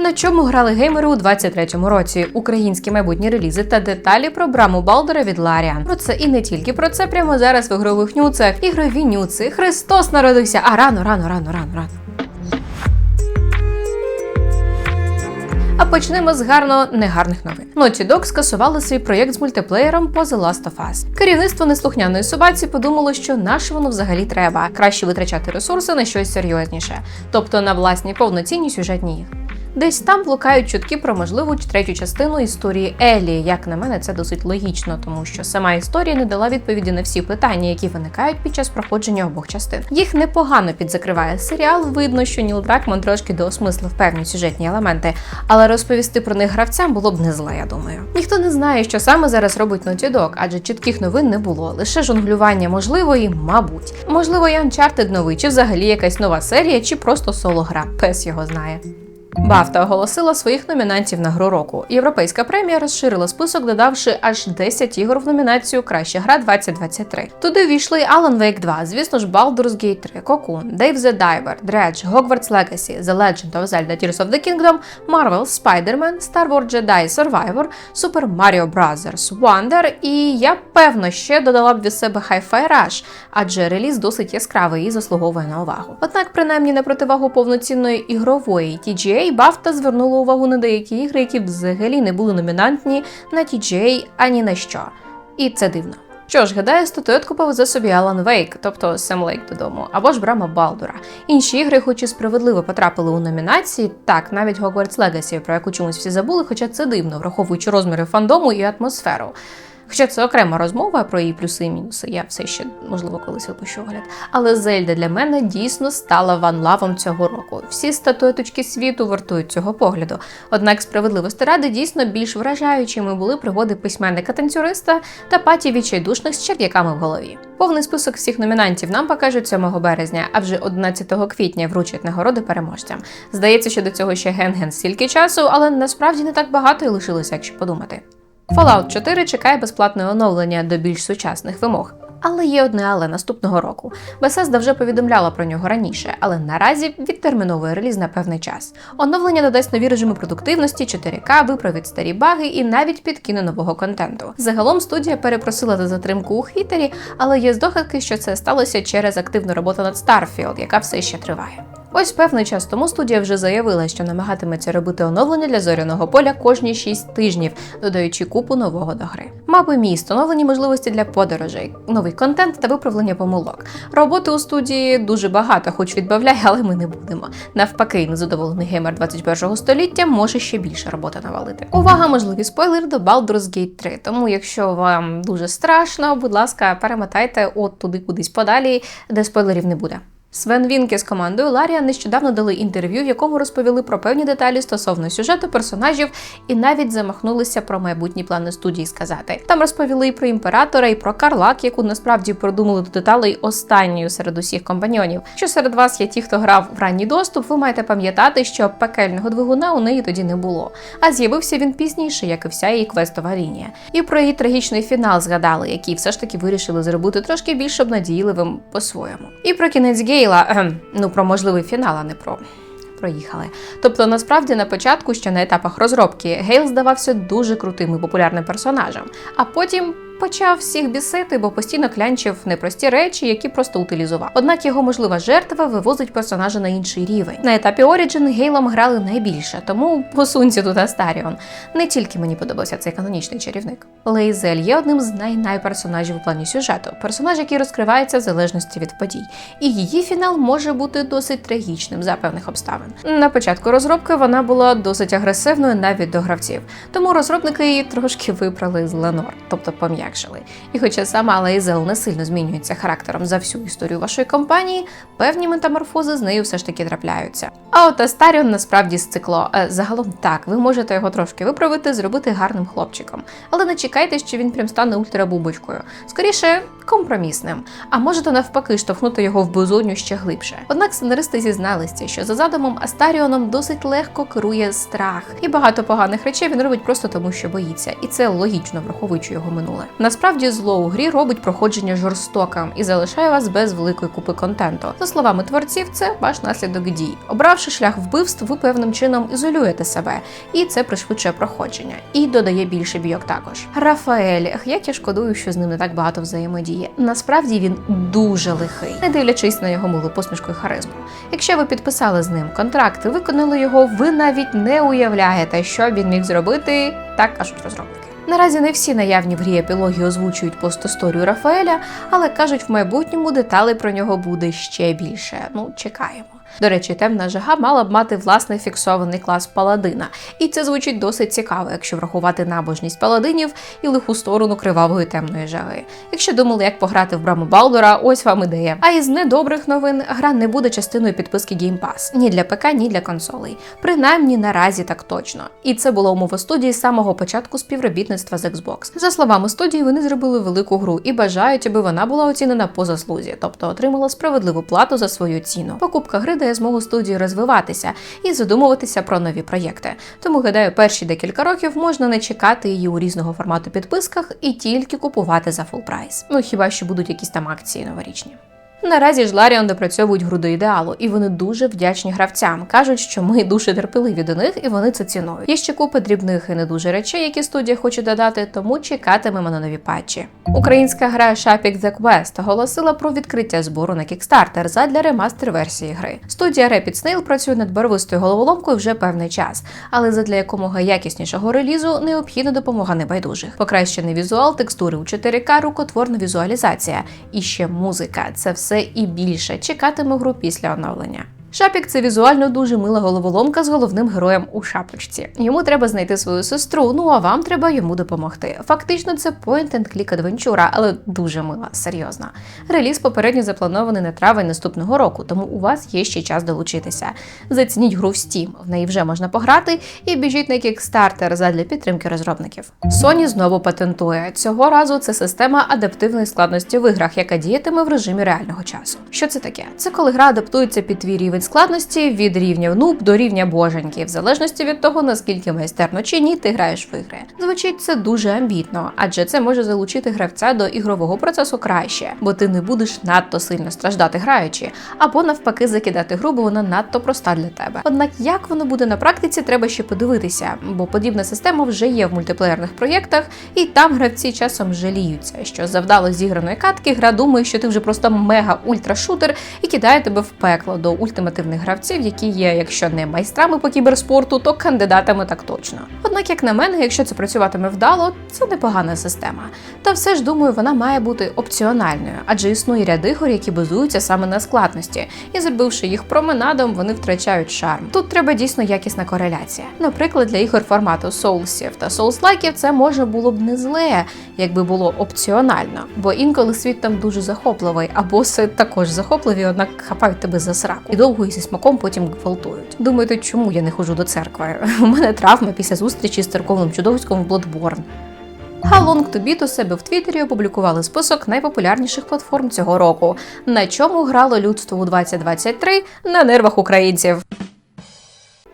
На чому грали геймери у 23-му році? Українські майбутні релізи та деталі про браму Балдера від Ларіан. Про це і не тільки про це прямо зараз в ігрових нюцах. Ігрові нюци. Христос народився. А рано, рано, рано, рано, рано. А почнемо з гарно негарних новин. Naughty Dog скасували свій проєкт з мультиплеєром по The Last of Us. Керівництво неслухняної собаці подумало, що наше воно взагалі треба краще витрачати ресурси на щось серйозніше, тобто на власні повноцінні сюжетні ігри. Десь там блукають чутки про можливу третю частину історії Елі. Як на мене, це досить логічно, тому що сама історія не дала відповіді на всі питання, які виникають під час проходження обох частин. Їх непогано підзакриває серіал. Видно, що Ніл Дракман трошки доосмислив певні сюжетні елементи, але розповісти про них гравцям було б не зле, я думаю. Ніхто не знає, що саме зараз робить Dog, адже чітких новин не було. Лише жонглювання можливо і, мабуть. Можливо, і Uncharted новий, чи взагалі якась нова серія, чи просто соло гра. Пес його знає. Бафта оголосила своїх номінантів на гру року. Європейська премія розширила список, додавши аж 10 ігор в номінацію Краща гра 2023. Туди війшли Alan Wake 2, звісно ж, Baldur's Gate 3, Cocoon, Dave the Diver, Dredge, Hogwarts Legacy, The Legend of Zelda Tears of the Kingdom, Marvel, Spider-Man, Star Wars Jedi Survivor, Super Mario Bros. Wonder і я певно ще додала б від себе Hi-Fi Rush, адже реліз досить яскравий і заслуговує на увагу. Однак, принаймні на противагу повноцінної ігрової TGA, BAFTA звернула увагу на деякі ігри, які взагалі не були номінантні на TGA ані на що. І це дивно. Що ж, гадаю, статуетку повезе собі Alan Wake, тобто Сем Лейк додому, або ж Брама Балдура. Інші ігри, хоч і справедливо потрапили у номінації, так навіть Hogwarts Legacy, про яку чомусь всі забули, хоча це дивно, враховуючи розміри фандому і атмосферу. Хоча це окрема розмова про її плюси і мінуси, я все ще можливо колись випущу огляд. Але Зельда для мене дійсно стала ванлавом цього року. Всі статуеточки світу вартують цього погляду. Однак справедливості ради дійсно більш вражаючими були пригоди письменника-танцюриста та паті відчайдушних з черв'яками в голові. Повний список всіх номінантів нам покажуть 7 березня, а вже 11 квітня вручать нагороди переможцям. Здається, що до цього ще ген-ген стільки часу, але насправді не так багато і лишилося, якщо подумати. Fallout 4 чекає безплатне оновлення до більш сучасних вимог. Але є одне але наступного року. Bethesda вже повідомляла про нього раніше, але наразі відтерміновує реліз на певний час. Оновлення додасть нові режими продуктивності, 4К, виправить старі баги і навіть підкине нового контенту. Загалом студія перепросила за затримку у хітері, але є здогадки, що це сталося через активну роботу над Starfield, яка все ще триває. Ось певний час тому студія вже заявила, що намагатиметься робити оновлення для зоряного поля кожні 6 тижнів, додаючи купу нового до гри. Мапи міст, оновлені можливості для подорожей, новий контент та виправлення помилок. Роботи у студії дуже багато, хоч відбавляй, але ми не будемо. Навпаки, незадоволений геймер 21 століття може ще більше роботи навалити. Увага, можливі спойлери до Baldur's Gate 3. Тому, якщо вам дуже страшно, будь ласка, перемотайте от туди кудись подалі, де спойлерів не буде. Свен Вінке з командою Ларія нещодавно дали інтерв'ю, в якому розповіли про певні деталі стосовно сюжету персонажів і навіть замахнулися про майбутні плани студії сказати. Там розповіли і про імператора, і про Карлак, яку насправді продумали до деталей останньою серед усіх компаньйонів. Що серед вас є ті, хто грав в ранній доступ, ви маєте пам'ятати, що пекельного двигуна у неї тоді не було. А з'явився він пізніше, як і вся її квестова лінія. І про її трагічний фінал згадали, який все ж таки вирішили зробити трошки більш обнадійливим по-своєму. І про кінець Гейла, ем, ну про можливий фінал, а не про. Проїхали. Тобто, насправді на початку, ще на етапах розробки, Гейл здавався дуже крутим і популярним персонажем, а потім почав всіх бісити, бо постійно клянчив непрості речі, які просто утилізував. Однак його можлива жертва вивозить персонажа на інший рівень. На етапі Origin Гейлом грали найбільше, тому посунься тут Астаріон. Не тільки мені подобався цей канонічний чарівник. Лейзель є одним з най-най персонажів у плані сюжету, персонаж, який розкривається в залежності від подій. І її фінал може бути досить трагічним за певних обставин. На початку розробки вона була досить агресивною навіть до гравців, тому розробники її трошки випрали з Ленор, тобто пом'якшили. І хоча сама Лейзел не сильно змінюється характером за всю історію вашої компанії, певні метаморфози з нею все ж таки трапляються. А от Астаріон насправді сцикло. Е, Загалом так, ви можете його трошки виправити, зробити гарним хлопчиком, але не чекайте, що він прям стане ультрабубочкою. Скоріше, компромісним, а можете навпаки штовхнути його в безодню ще глибше. Однак сценаристи зізналися, що за задумом Астаріоном досить легко керує страх, і багато поганих речей він робить просто тому, що боїться, і це логічно, враховуючи його минуле. Насправді зло у грі робить проходження жорстоким і залишає вас без великої купи контенту. За словами творців, це ваш наслідок дій. Обравши шлях вбивств, ви певним чином ізолюєте себе, і це пришвидшує проходження і додає більше бійок також. Рафаель, як я шкодую, що з ним не так багато взаємодії. Насправді він дуже лихий, не дивлячись на його милу посмішку і харизму. Якщо ви підписали з ним контракт і виконали його, ви навіть не уявляєте, що він міг зробити, так кажуть розробники. Наразі не всі наявні в грі епілоги озвучують постісторію Рафаеля, але кажуть, в майбутньому деталей про нього буде ще більше. Ну, чекаємо. До речі, темна жага мала б мати власний фіксований клас паладина, і це звучить досить цікаво, якщо врахувати набожність паладинів і лиху сторону кривавої темної жаги. Якщо думали, як пограти в браму Балдора, ось вам ідея. А із недобрих новин гра не буде частиною підписки Game Pass ні для ПК, ні для консолей. Принаймні наразі так точно. І це була умова студії з самого початку співробітництва з Xbox. За словами студії, вони зробили велику гру і бажають, аби вона була оцінена по заслузі, тобто отримала справедливу плату за свою ціну. Покупка гри дає змогу студії розвиватися і задумуватися про нові проєкти. Тому гадаю, перші декілька років можна не чекати її у різного формату підписках і тільки купувати за фул прайс. Ну хіба що будуть якісь там акції новорічні. Наразі ж Ларіон допрацьовують гру до ідеалу, і вони дуже вдячні гравцям. кажуть, що ми дуже терпеливі до них, і вони це цінують. Є ще купа дрібних і не дуже речей, які студія хоче додати, тому чекатимемо на нові патчі. Українська гра Shopping The Quest оголосила про відкриття збору на Kickstarter задля ремастер версії гри. Студія Rapid Snail працює над барвистою головоломкою вже певний час, але задля якомога якіснішого релізу необхідна допомога небайдужих. Покращений візуал, текстури у 4К, рукотворна візуалізація і ще музика. Це все і більше. Чекатиме гру після оновлення. Шапік це візуально дуже мила головоломка з головним героєм у шапочці. Йому треба знайти свою сестру, ну а вам треба йому допомогти. Фактично, це point-and-click адвенчура, але дуже мила, серйозно. Реліз попередньо запланований на травень наступного року, тому у вас є ще час долучитися. Зацініть гру в Steam, в неї вже можна пограти, і біжіть на Kickstarter задля підтримки розробників. Sony знову патентує. Цього разу це система адаптивної складності в іграх, яка діятиме в режимі реального часу. Що це таке? Це коли гра адаптується під твій рівень складності від рівня нуб до рівня боженьки, в залежності від того, наскільки майстерно чи ні ти граєш в ігри. Звучить це дуже амбітно, адже це може залучити гравця до ігрового процесу краще, бо ти не будеш надто сильно страждати граючи, або навпаки закидати гру, бо вона надто проста для тебе. Однак, як воно буде на практиці, треба ще подивитися, бо подібна система вже є в мультиплеєрних проєктах, і там гравці часом жаліються, що завдало зіграної катки, гра думає, що ти вже просто мега ультрашутер і кидає тебе в пекло до ультимативних гравців, які є, якщо не майстрами по кіберспорту, то кандидатами так точно. Однак, як на мене, якщо це працюватиме вдало, це непогана система. Та все ж думаю, вона має бути опціональною, адже існує ряд ігор, які базуються саме на складності, і зробивши їх променадом, вони втрачають шарм. Тут треба дійсно якісна кореляція. Наприклад, для ігор формату соулсів та соулслайків це може було б не зле, якби було опціонально, бо інколи світ там дуже захопливий, а боси також захопливі, однак хапають тебе за сраку і довго і зі смаком потім гвалтують. Думаєте, чому я не ходжу до церкви? У мене травма після зустрічі з церковним чудовиськом в Bloodborne. А Long to Beat у себе в Твіттері опублікували список найпопулярніших платформ цього року, на чому грало людство у 2023 на нервах українців.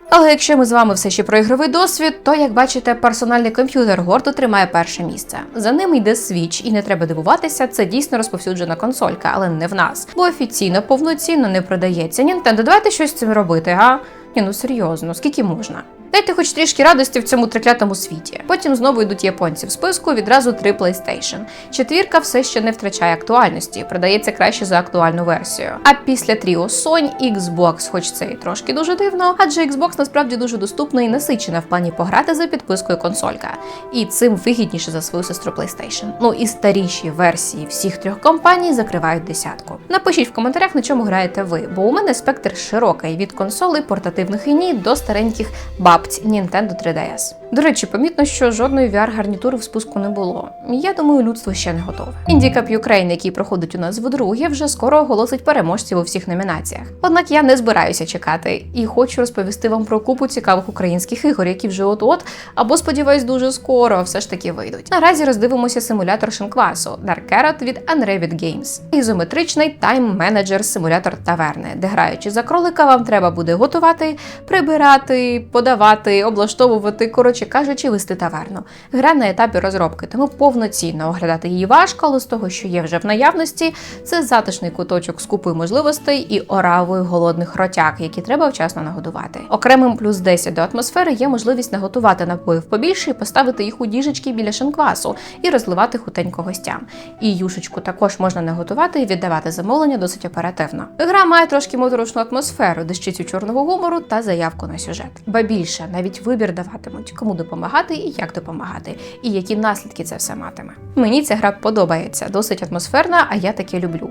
Але якщо ми з вами все ще про ігровий досвід, то як бачите, персональний комп'ютер гордо тримає перше місце. За ним йде Switch, і не треба дивуватися, це дійсно розповсюджена консолька, але не в нас, бо офіційно повноцінно не продається. Nintendo, давайте щось з цим робити, га? Ні, ну серйозно, скільки можна? Дайте хоч трішки радості в цьому триклятому світі. Потім знову йдуть японці в списку відразу три PlayStation. Четвірка все ще не втрачає актуальності, продається краще за актуальну версію. А після тріо Sony, Xbox, хоч це і трошки дуже дивно, адже Xbox насправді дуже доступна і насичена в плані пограти за підпискою консолька. І цим вигідніше за свою сестру PlayStation. Ну і старіші версії всіх трьох компаній закривають десятку. Напишіть в коментарях, на чому граєте ви, бо у мене спектр широкий від консолей портативних і до стареньких баб Nintendo 3DS. До речі, помітно, що жодної VR-гарнітури в спуску не було. Я думаю, людство ще не готове. Індікап Ukraine, який проходить у нас вдруге, вже скоро оголосить переможців у всіх номінаціях. Однак я не збираюся чекати і хочу розповісти вам про купу цікавих українських ігор, які вже от-от, або сподіваюсь, дуже скоро все ж таки вийдуть. Наразі роздивимося симулятор шинквасу Dark Carrot від Unravid Games. Ізометричний тайм-менеджер симулятор таверни, де граючи за кролика, вам треба буде готувати, прибирати, подавати, облаштовувати, коротше кажучи, вести таверну. Гра на етапі розробки, тому повноцінно оглядати її важко, але з того, що є вже в наявності, це затишний куточок з купою можливостей і оравою голодних ротяг, які треба вчасно нагодувати. Окремим плюс 10 до атмосфери є можливість наготувати напоїв побільше і поставити їх у діжечки біля шинквасу і розливати хутенько гостям. І юшечку також можна наготувати і віддавати замовлення досить оперативно. Гра має трошки моторошну атмосферу, дещицю чорного гумору та заявку на сюжет. Ба більше навіть вибір даватимуть, кому допомагати і як допомагати, і які наслідки це все матиме. Мені ця гра подобається, досить атмосферна, а я таке люблю.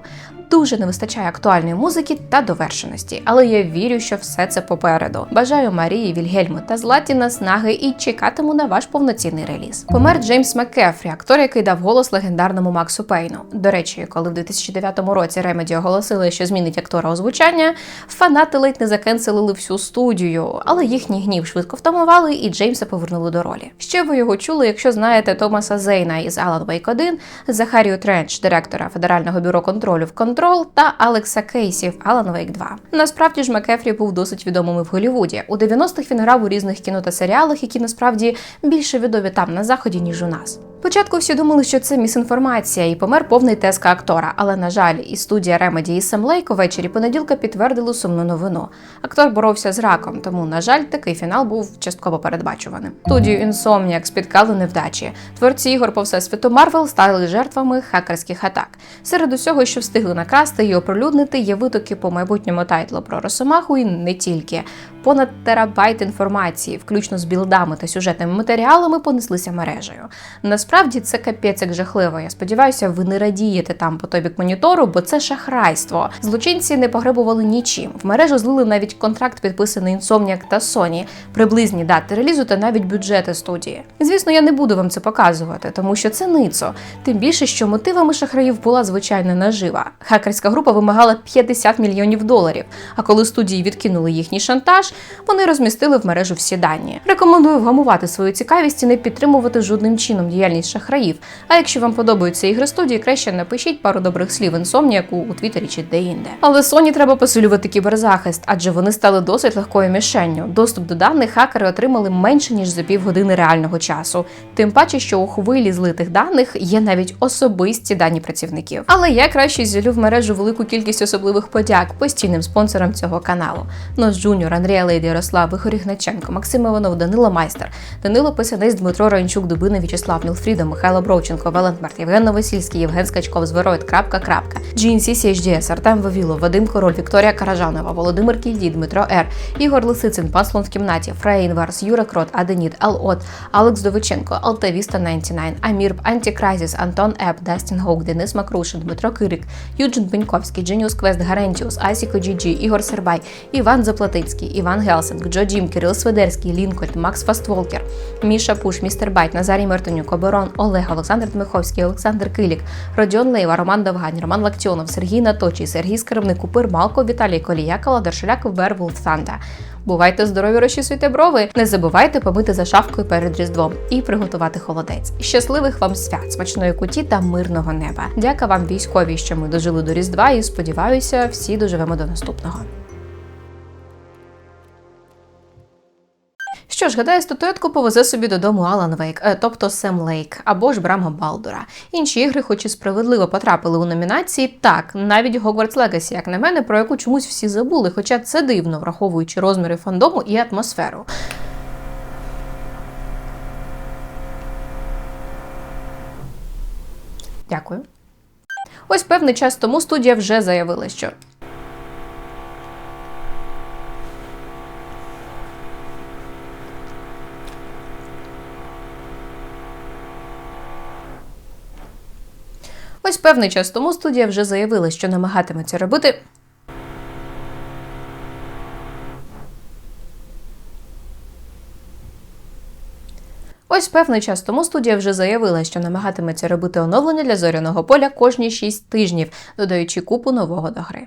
Дуже не вистачає актуальної музики та довершеності, але я вірю, що все це попереду. Бажаю Марії, Вільгельму та Златі наснаги і чекатиму на ваш повноцінний реліз. Помер Джеймс Маккефрі, актор, який дав голос легендарному Максу Пейну. До речі, коли в 2009 році Ремеді оголосили, що змінить актора озвучання, фанати ледь не закенселили всю студію, але їхній гнів швидко втамували і Джеймса повернули до ролі. Ще ви його чули, якщо знаєте Томаса Зейна із Alan Wake 1, Захарію Тренч, директора Федерального бюро контролю в Контрол та Алекса Кейсі в Alan Wake 2. Насправді ж Макефрі був досить відомим і в Голлівуді. У 90-х він грав у різних кіно та серіалах, які насправді більше відомі там на заході, ніж у нас. Спочатку всі думали, що це місінформація, і помер повний теска актора. Але на жаль, і студія Ремеді і Сем Лейк увечері понеділка підтвердили сумну новину. Актор боровся з раком, тому на жаль, такий фінал був частково передбачуваним. Студію Insomniac спіткали невдачі. Творці ігор по всесвіту Марвел стали жертвами хакерських атак. Серед усього, що встигли накрасти і оприлюднити, є витоки по майбутньому тайтлу про Росомаху і не тільки. Понад терабайт інформації, включно з білдами та сюжетними матеріалами, понеслися мережею. Насправді це капець як жахливо. Я сподіваюся, ви не радієте там по той бік монітору, бо це шахрайство. Злочинці не погребували нічим. В мережу злили навіть контракт, підписаний Insomniac та Sony, приблизні дати релізу та навіть бюджети студії. Звісно, я не буду вам це показувати, тому що це ницо. Тим більше, що мотивами шахраїв була звичайна нажива. Хакерська група вимагала 50 мільйонів доларів. А коли студії відкинули їхній шантаж, вони розмістили в мережу всі дані. Рекомендую вгамувати свою цікавість і не підтримувати жодним чином діяльність шахраїв. А якщо вам подобаються ігри студії, краще напишіть пару добрих слів інсомніяку у Твіттері чи де-інде. Але Sony треба посилювати кіберзахист, адже вони стали досить легкою мішенню. Доступ до даних хакери отримали менше ніж за півгодини реального часу. Тим паче, що у хвилі злитих даних є навіть особисті дані працівників. Але я краще зілю в мережу велику кількість особливих подяк постійним спонсорам цього каналу. Нос Джуніор, Андрія Лейді, Ярослав, Ігор Ігначенко, Максим Іванов, Данило Майстер, Данило Писанець, Дмитро Ранчук, Дубина, В'ячеслав Мілфрідо, Михайло Бровченко, Валентмарт, Євген Новосільський, Євген Скачков, Звероїд, крапка, крапка, GNC CHDS, Артем Вавілов, Вадим Король, Вікторія Каражанова, Володимир Кільді, Дмитро Р, Ігор Лисицин, Пан Слон в кімнаті, Фрея Інварс, Юра Крот, Аденіт, Алот, Алекс Довиченко, Алтавіста 99, Амір, Антікрайзіс, Антон Еп, Дастін Гоук, Денис Макрушин, Дмитро Кирик, Юджин Пеньковський, Дженіус Квест, Гарентіус, Асіко Джіджі, Ігор Сербай, Іван Заплатицький, Іван Гелсинг, Джо Джім, Кирил Сведерський, Лінкольн, Макс Фастволкер, Міша Пуш, Містер Байт, Назарій Мартинюк, Оборон, Олег, Олександр Дмиховський, Олександр Килік, Родіон Лейва, Роман Довгань, Роман Лактіонов, Сергій Наточий, Сергій Скарбник, Купир, Малко, Віталій Колія, Каладар Шуляк, Вервулф Санда. Бувайте здорові, розчісуйте брови. Не забувайте помити за шафкою перед різдвом і приготувати холодець. Щасливих вам свят, смачної куті та мирного неба. Дяка вам, військові, що ми дожили до Різдва, і сподіваюся, всі доживемо до наступного. Що ж, гадаю, статуетку повезе собі додому Алан Вейк, е, тобто Сем Лейк або ж Брама Балдура. Інші ігри, хоч і справедливо потрапили у номінації, так, навіть Hogwarts Legacy, як на мене, про яку чомусь всі забули, хоча це дивно, враховуючи розміри фандому і атмосферу. Дякую. Ось певний час тому студія вже заявила, що Ось певний час тому студія вже заявила, що намагатиметься робити. Ось певний час тому студія вже заявила, що намагатиметься робити оновлення для зоряного поля кожні 6 тижнів, додаючи купу нового до гри.